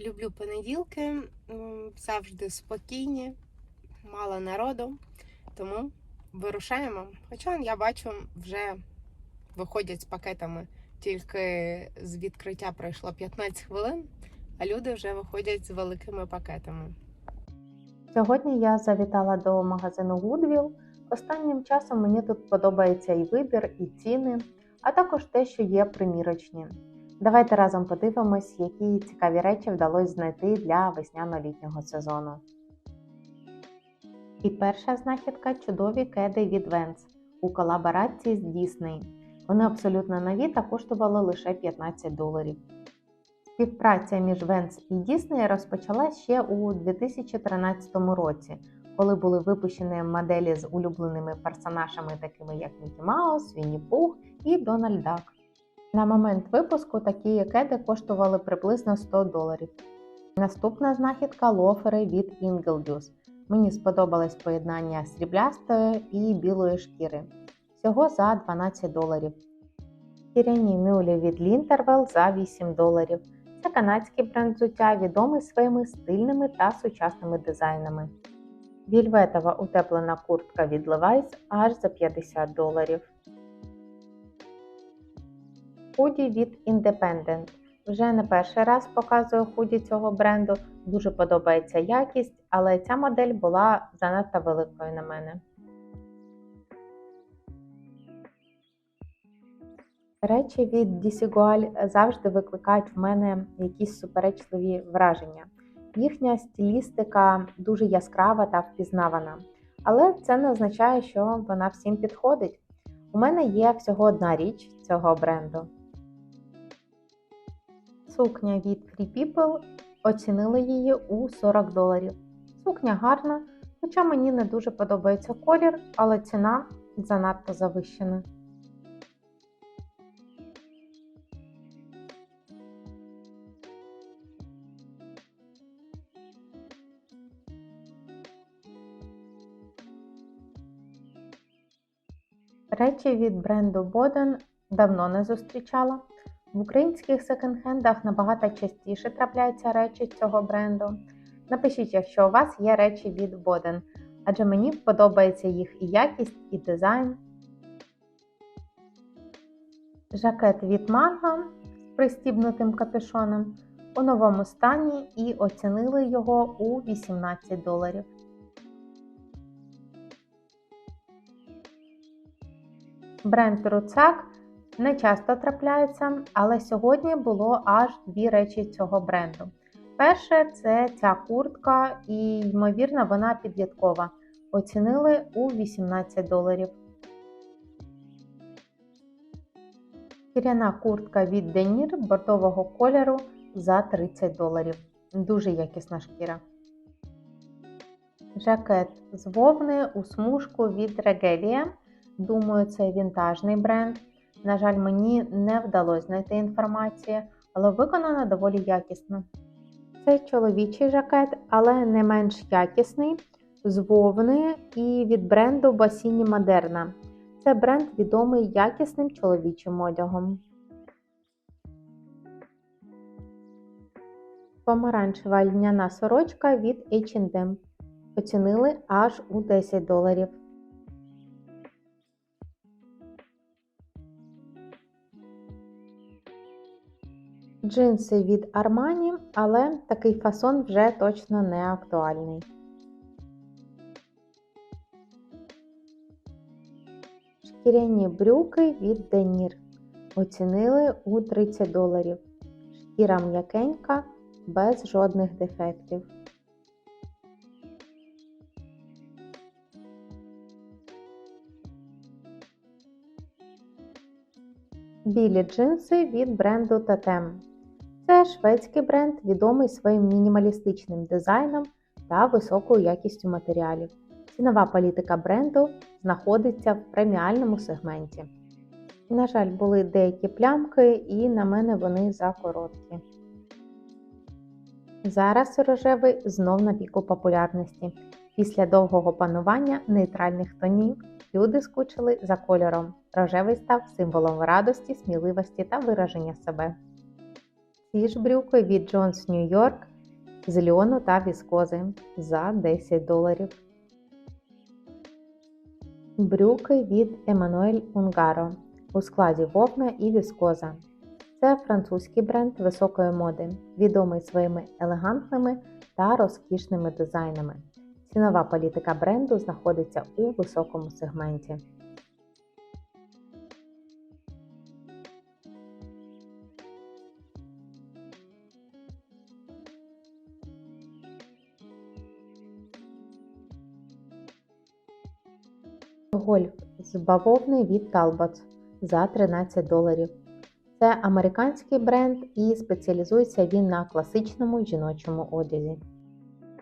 Люблю понеділки, завжди спокійні, мало народу, тому вирушаємо. Хоча я бачу, вже виходять з пакетами, тільки з відкриття пройшло 15 хвилин, а люди вже виходять з великими пакетами. Сьогодні я завітала до магазину Goodwill. Останнім часом мені тут подобається і вибір, і ціни, а також те, що є примірочні. Давайте разом подивимось, які цікаві речі вдалося знайти для весняно-літнього сезону. І перша знахідка чудові кеди від Vans у колаборації з Disney. Вони абсолютно нові та коштували лише 15 доларів. Співпраця між Vans і Disney розпочалась ще у 2013 році, коли були випущені моделі з улюбленими персонажами, такими як Мікі Маус, Вінні Пух і Дональд Дак. На момент випуску такі кеди коштували приблизно 100 доларів. Наступна знахідка лофери від Ingledews. Мені сподобалось поєднання сріблястої і білої шкіри. Всього за 12 доларів. Шкіряні мюлі від Linterwell за 8 доларів. Це канадський бренд взуття, відомий своїми стильними та сучасними дизайнами. Вільветова утеплена куртка від Levi's аж за 50 доларів. Худі від Independent. Вже не перший раз показую худі цього бренду. Дуже подобається якість, але ця модель була занадто великою на мене. Речі від Desigual завжди викликають в мене якісь суперечливі враження. Їхня стилістика дуже яскрава та впізнавана, але це не означає, що вона всім підходить. У мене є всього одна річ цього бренду. Сукня від Free People оцінили її у 40 доларів. Сукня гарна, хоча мені не дуже подобається колір, але ціна занадто завищена. Речі від бренду Boden давно не зустрічала. В українських секонд-хендах набагато частіше трапляються речі цього бренду. Напишіть, якщо у вас є речі від Boden, адже мені подобається їх і якість, і дизайн. Жакет від Mango з пристібнутим капюшоном у новому стані і оцінили його у 18 доларів. Бренд Руцак не часто трапляється, але сьогодні було аж дві речі цього бренду. Перше це ця куртка, і, ймовірно, вона підліткова. Оцінили у 18 доларів. Шкіряна куртка від Денір бордового кольору за 30 доларів. Дуже якісна шкіра. Жакет з вовни у смужку від Regelia. Думаю, це вінтажний бренд. На жаль, мені не вдалося знайти інформацію, але виконано доволі якісно. Це чоловічий жакет, але не менш якісний, з вовни і від бренду Басіні Модерна. Це бренд відомий якісним чоловічим одягом. Помаранчева льняна сорочка від H&M. Оцінили аж у 10 доларів. Джинси від Armani, але такий фасон вже точно не актуальний. Шкіряні брюки від Денір. Оцінили у 30 доларів. Шкіра м'якенька, без жодних дефектів. Білі джинси від бренду Totem. Це шведський бренд, відомий своїм мінімалістичним дизайном та високою якістю матеріалів. Цінова політика бренду знаходиться в преміальному сегменті. На жаль, були деякі плямки, і на мене вони закороткі. Зараз рожевий знов на піку популярності. Після довгого панування нейтральних тонів люди скучили за кольором. Рожевий став символом радості, сміливості та вираження себе. Ці ж брюки від Jones New York з льону та віскози за 10 доларів. Брюки від Еммануель Унгаро у складі вовна і віскоза. Це французький бренд високої моди, відомий своїми елегантними та розкішними дизайнами. Цінова політика бренду знаходиться у високому сегменті. Гольф з бавовни від Talbots за 13 доларів. Це американський бренд і спеціалізується він на класичному жіночому одязі.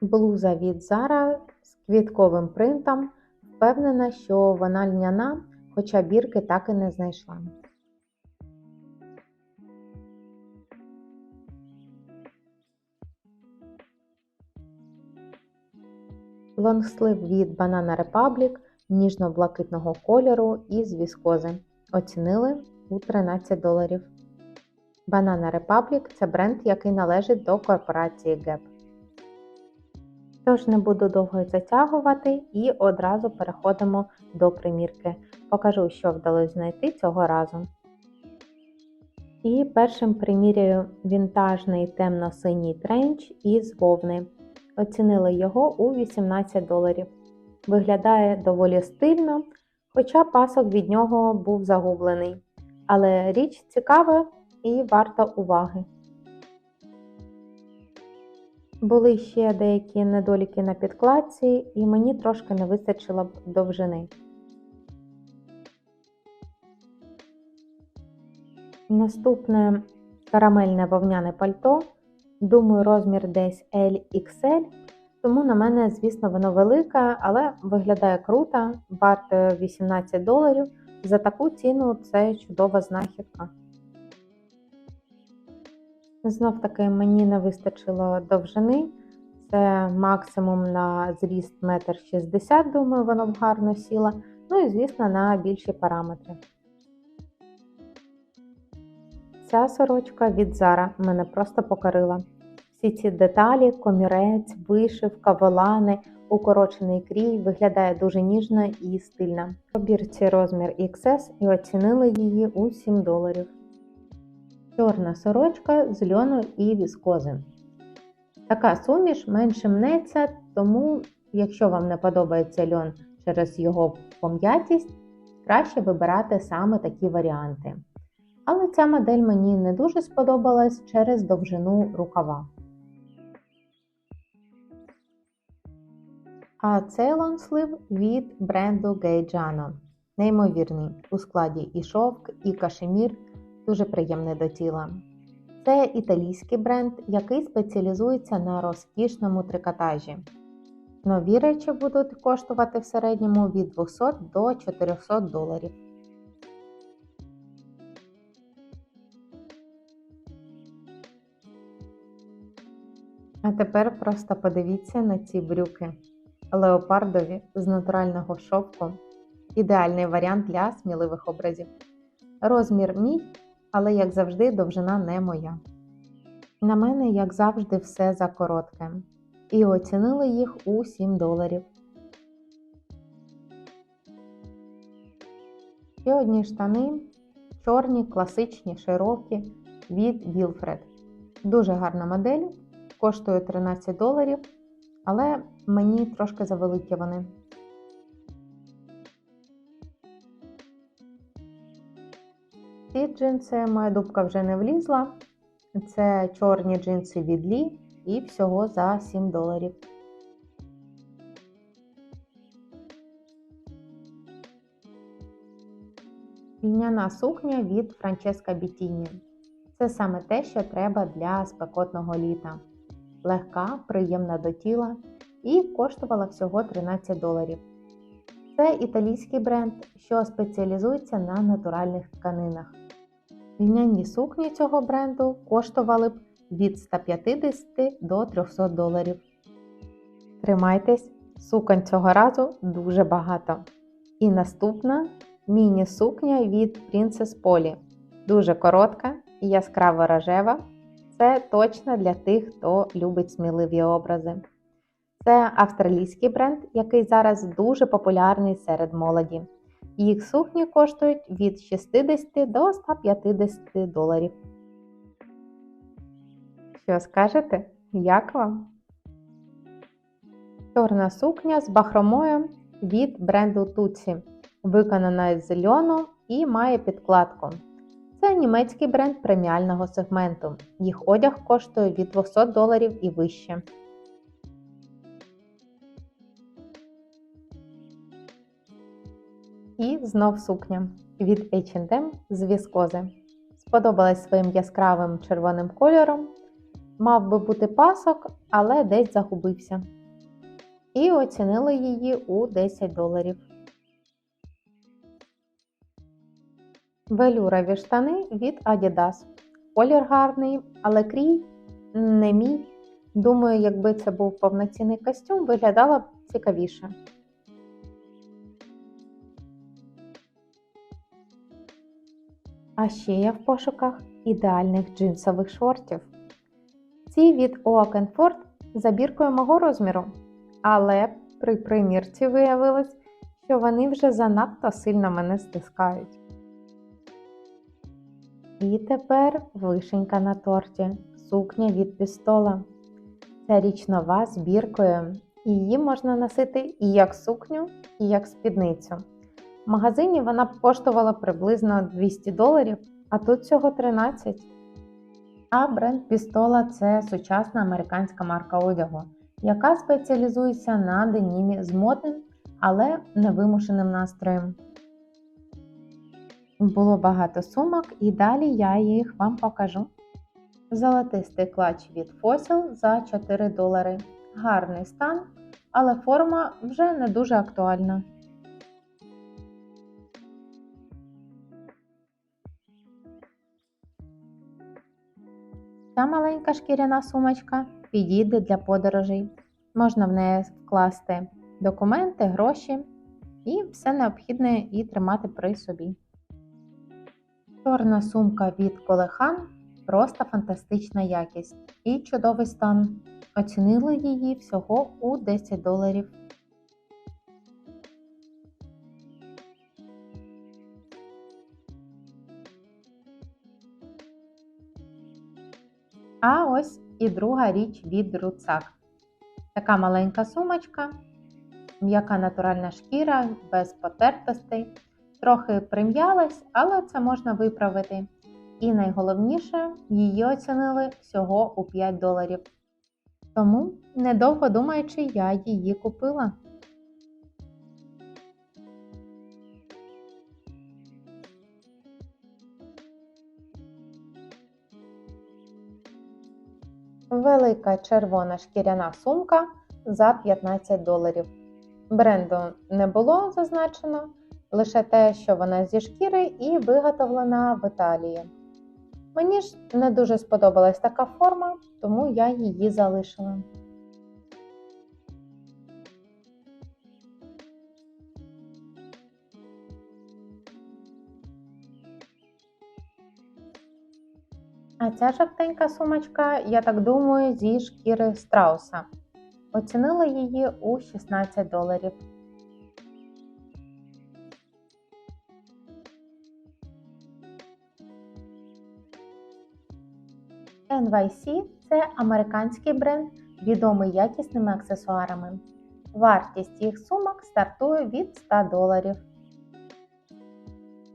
Блуза від Zara з квітковим принтом. Впевнена, що вона льняна, хоча бірки так і не знайшла. Лонгслив від Banana Republic ніжно-блакитного кольору із віскози. Оцінили у 13 доларів. Banana Republic це бренд, який належить до корпорації Gap. Тож не буду довго затягувати і одразу переходимо до примірки. Покажу, що вдалося знайти цього разу. І першим приміряю вінтажний темно-синій тренч із вовни. Оцінили його у 18 доларів. Виглядає доволі стильно, хоча пасок від нього був загублений. Але річ цікава і варта уваги. Були ще деякі недоліки на підкладці, і мені трошки не вистачило б довжини. Наступне карамельне вовняне пальто. Думаю, розмір десь LXL, тому на мене, звісно, воно велике, але виглядає круто, варте 18 доларів. За таку ціну це чудова знахідка. Знов таки мені не вистачило довжини. Це максимум на зріст 1,60 м, думаю, воно б гарно сіло. Ну і, звісно, на більші параметри. Ця сорочка від Zara мене просто покорила. Всі ці деталі, комірець, вишивка, волани, укорочений крій виглядає дуже ніжно і стильно. Обірці розмір XS і оцінили її у 7 доларів. Чорна сорочка з льону і віскози. Така суміш менше мнеться, тому, якщо вам не подобається льон через його пом'ятість, краще вибирати саме такі варіанти. Але ця модель мені не дуже сподобалась через довжину рукава. А цей лонслив від бренду Gaetano. Неймовірний у складі і шовк, і кашемір, дуже приємний до тіла. Це італійський бренд, який спеціалізується на розкішному трикотажі. Нові речі будуть коштувати в середньому від 200 до 400 доларів. А тепер просто подивіться на ці брюки. Леопардові з натурального шовку. Ідеальний варіант для сміливих образів. Розмір мій, але, як завжди, довжина не моя. На мене, як завжди, все за коротке. І оцінили їх у 7 доларів. Ще одні штани чорні, класичні, широкі від Wilfred. Дуже гарна модель, коштує 13 доларів, але мені трошки завеликі вони. Ці джинси моя дубка вже не влізла. Це чорні джинси від Лі і всього за 7 доларів. Льняна сукня від Франческа Бітіні. Це саме те, що треба для спекотного літа. Легка, приємна до тіла і коштувала всього 13 доларів. Це італійський бренд, що спеціалізується на натуральних тканинах. Льняні сукні цього бренду коштували б від 150 до 300 доларів. Тримайтесь, суконь цього разу дуже багато. І наступна міні-сукня від Princess Polly. Дуже коротка і яскраво рожева. Це точно для тих, хто любить сміливі образи. Це австралійський бренд, який зараз дуже популярний серед молоді. Їх сукні коштують від 60 до 150 доларів. Що скажете? Як вам? Чорна сукня з бахромою від бренду Tutsy, виконана з льону і має підкладку. Це німецький бренд преміального сегменту. Їх одяг коштує від 200 доларів і вище. І знов сукня від H&M з віскози. Сподобалась своїм яскравим червоним кольором. Мав би бути пасок, але десь загубився. І оцінили її у 10 доларів. Велюрові штани від Adidas. Колір гарний, але крій не мій. Думаю, якби це був повноцінний костюм, виглядало б цікавіше. А ще я в пошуках ідеальних джинсових шортів. Ці від Oak Ford забіркою мого розміру, але при примірці виявилось, що вони вже занадто сильно мене стискають. І тепер вишенька на торті, сукня від пістола. Ця річ нова з біркою. Її можна носити і як сукню, і як спідницю. В магазині вона коштувала приблизно 200 доларів, а тут всього 13. А бренд Пістола це сучасна американська марка одягу, яка спеціалізується на денімі з модним, але невимушеним настроєм. Було багато сумок, і далі я їх вам покажу. Золотистий клач від Fossil за 4 долари. Гарний стан, але форма вже не дуже актуальна. Ця маленька шкіряна сумочка підійде для подорожей. Можна в неї вкласти документи, гроші і все необхідне і тримати при собі. Чорна сумка від Колехан просто фантастична якість і чудовий стан. Оцінили її всього у 10 доларів. А ось і друга річ від Руцак. Така маленька сумочка, м'яка натуральна шкіра, без потертостей. Трохи прим'ялась, але це можна виправити. І найголовніше, її оцінили всього у 5 доларів. Тому, недовго думаючи, я її купила. Велика червона шкіряна сумка за 15 доларів. Бренду не було зазначено, лише те, що вона зі шкіри і виготовлена в Італії. Мені ж не дуже сподобалась така форма, тому я її залишила. А ця жовтенька сумочка, я так думаю, зі шкіри страуса. Оцінила її у 16 доларів. NYC це американський бренд, відомий якісними аксесуарами. Вартість їх сумок стартує від 100 доларів.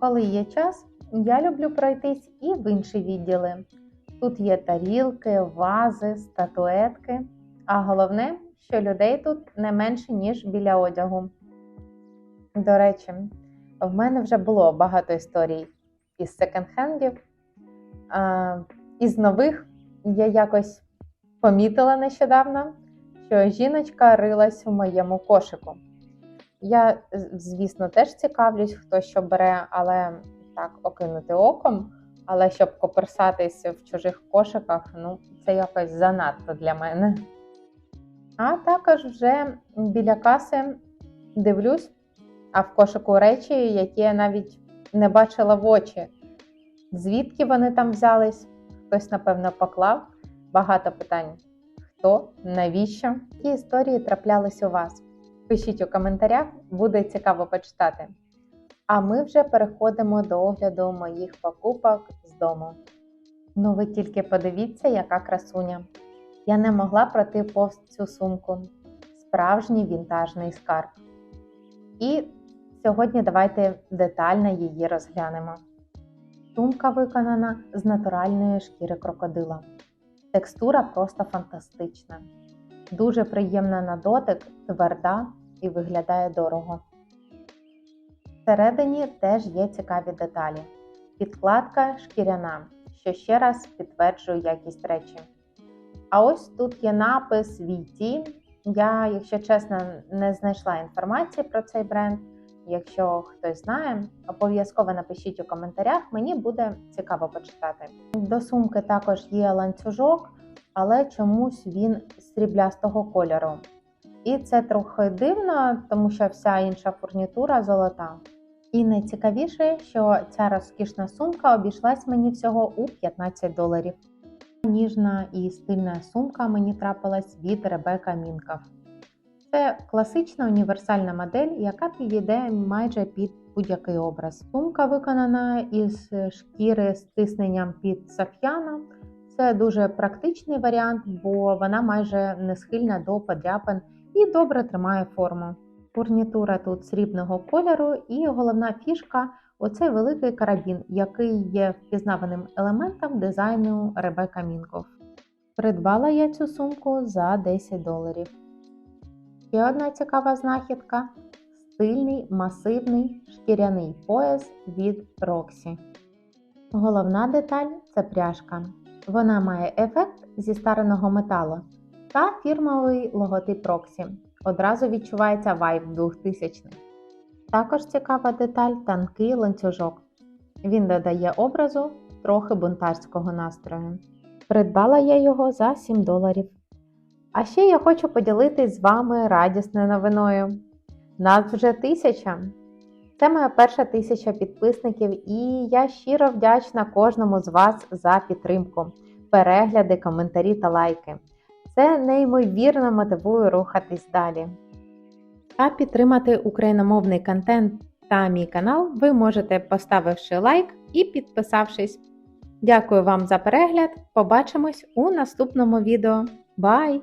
Коли є час, я люблю пройтись і в інші відділи. Тут є тарілки, вази, статуетки, а головне, що людей тут не менше, ніж біля одягу. До речі, в мене вже було багато історій із секонд-хендів. Із нових я якось помітила нещодавно, що жіночка рилась у моєму кошику. Я, звісно, теж цікавлюсь, хто що бере, але так окинути оком. Але щоб коперсатися в чужих кошиках, ну, це якось занадто для мене. А також вже біля каси дивлюсь, а в кошику речі, які я навіть не бачила в очі. Звідки вони там взялись? Хтось, напевно, поклав. Багато питань. Хто, навіщо? Які історії траплялись у вас? Пишіть у коментарях, буде цікаво почитати. А ми вже переходимо до огляду моїх покупок з дому. Ну ви тільки подивіться, яка красуня. Я не могла пройти повз цю сумку. Справжній вінтажний скарб. І сьогодні давайте детально її розглянемо. Сумка виконана з натуральної шкіри крокодила. Текстура просто фантастична. Дуже приємна на дотик, тверда і виглядає дорого. Всередині теж є цікаві деталі. Підкладка шкіряна, що ще раз підтверджує якість речі. А ось тут є напис VT. Я, якщо чесно, не знайшла інформації про цей бренд. Якщо хтось знає, обов'язково напишіть у коментарях, мені буде цікаво почитати. До сумки також є ланцюжок, але чомусь він сріблястого кольору. І це трохи дивно, тому що вся інша фурнітура золота. І найцікавіше, що ця розкішна сумка обійшлась мені всього у 15 доларів. Ніжна і стильна сумка мені трапилась від Ребека Мінков. Це класична універсальна модель, яка підійде майже під будь-який образ. Сумка виконана із шкіри з тисненням під саф'яна. Це дуже практичний варіант, бо вона майже не схильна до подряпин і добре тримає форму. Фурнітура тут срібного кольору, і головна фішка оцей великий карабін, який є впізнаваним елементом дизайну Ребека Мінков. Придбала я цю сумку за 10 доларів. Ще одна цікава знахідка стильний масивний шкіряний пояс від Roxy. Головна деталь це пряжка. Вона має ефект зі стареного металу та фірмовий логотип Roxy. Одразу відчувається вайб 2000 х Також цікава деталь тонкий ланцюжок. Він додає образу трохи бунтарського настрою. Придбала я його за 7 доларів. А ще я хочу поділитись з вами радісною новиною. Нас вже тисяча. Це моя перша тисяча підписників, і я щиро вдячна кожному з вас за підтримку, перегляди, коментарі та лайки. Це неймовірно мотивує рухатись далі. А підтримати україномовний контент та мій канал ви можете поставивши лайк і підписавшись. Дякую вам за перегляд. Побачимось у наступному відео. Бай!